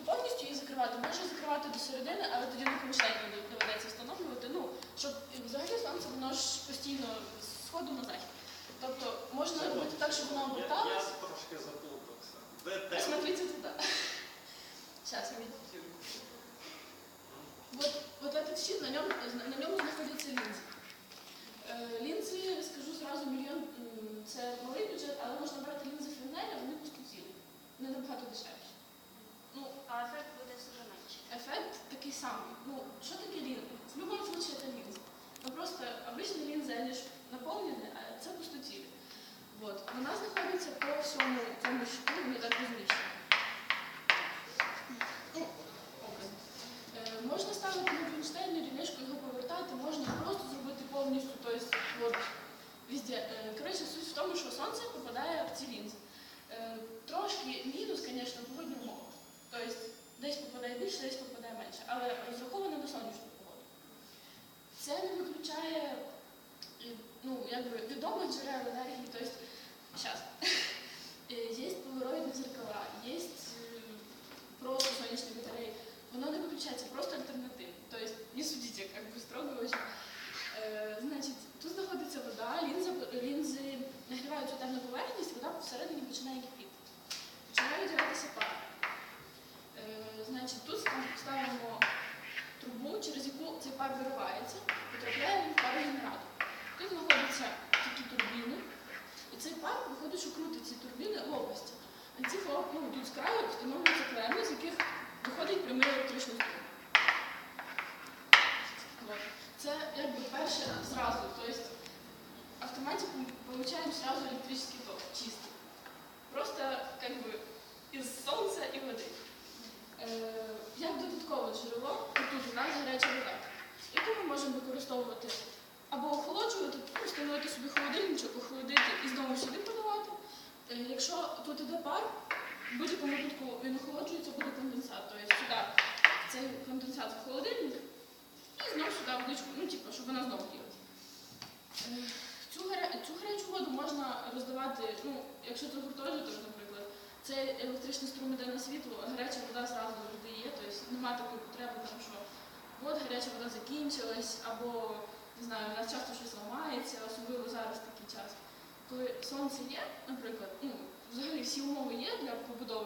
можна повністю її закривати, можна закривати до середини, але тоді не помішень доведеться встановлювати. Ну, щоб взагалі сонце воно ж постійно з сходу на захід. Тобто можна робити так, щоб воно оберталось. Я трошки заплутався. Ось смотрите туди. Зараз, Вот, вот этот щит, на ньому на ньому. Такий самий. Ну, що таке лінза? В будь-якому случае це лінза. Ну просто обична лінза, вони ж наповнені, а це пустотілі. Вот. Вона знаходиться по всьому цьому щиту, вони так розміщені. Ну, образно. Е, можна ставити на кронштейн, релешку його повертати, можна просто зробити повністю, тобто от, везде. Е, коротше, суть в тому, що сонце попадає в ці лінзи. Е, трошки мінус, звісно, погодні умови. Тобто десь попадає більше, десь попадає менше, але розраховано на сонячну погоду. Це не виключає е, ну, якби, відомих джерел енергії. Тобто, зараз. Є полароїдні зеркала, є просто сонячні батареї. Воно не виключається, просто альтернатива. Тобто, не судите, як би строго очень. Е, значить, тут знаходиться вода, лінза, лінзи нагріваються темну поверхність, вода всередині починає кипіти. Починає виділятися пар. Е, значить, тут ставимо трубу, через яку цей пар виривається, потрапляє він в парогенератор. Тут знаходяться такі турбіни, і цей пар виходить, що крутить ці турбіни лопасті. А ці ну, тут з встановлюються клеми, з яких виходить прямий електричний струм. Це якби перше зразу. Тобто автоматі получаємо сразу електричний ток, чистий. Просто бы із сонця і води. Е, як додаткове джерело, тут у нас гаряча вода, яку ми можемо використовувати або охолоджувати, ну, встановити собі холодильничок, охолодити і знову сюди подавати. Е, якщо тут іде пар, в будь-якому випадку він охолоджується, буде конденсат. Тобто сюди цей конденсат в холодильник і знову сюди водичку, ну типу, щоб вона знову ділась. Е, Цю, цю гарячу воду можна роздавати, ну, якщо це гуртожиток, наприклад, це електричний струм іде на світло, а гаряча вода зразу завжди є, тобто немає такої потреби, там, що от гаряча вода закінчилась, або не знаю, нас часто щось ламається, особливо зараз такий час. Коли сонце є, наприклад, ну, взагалі всі умови є для побудови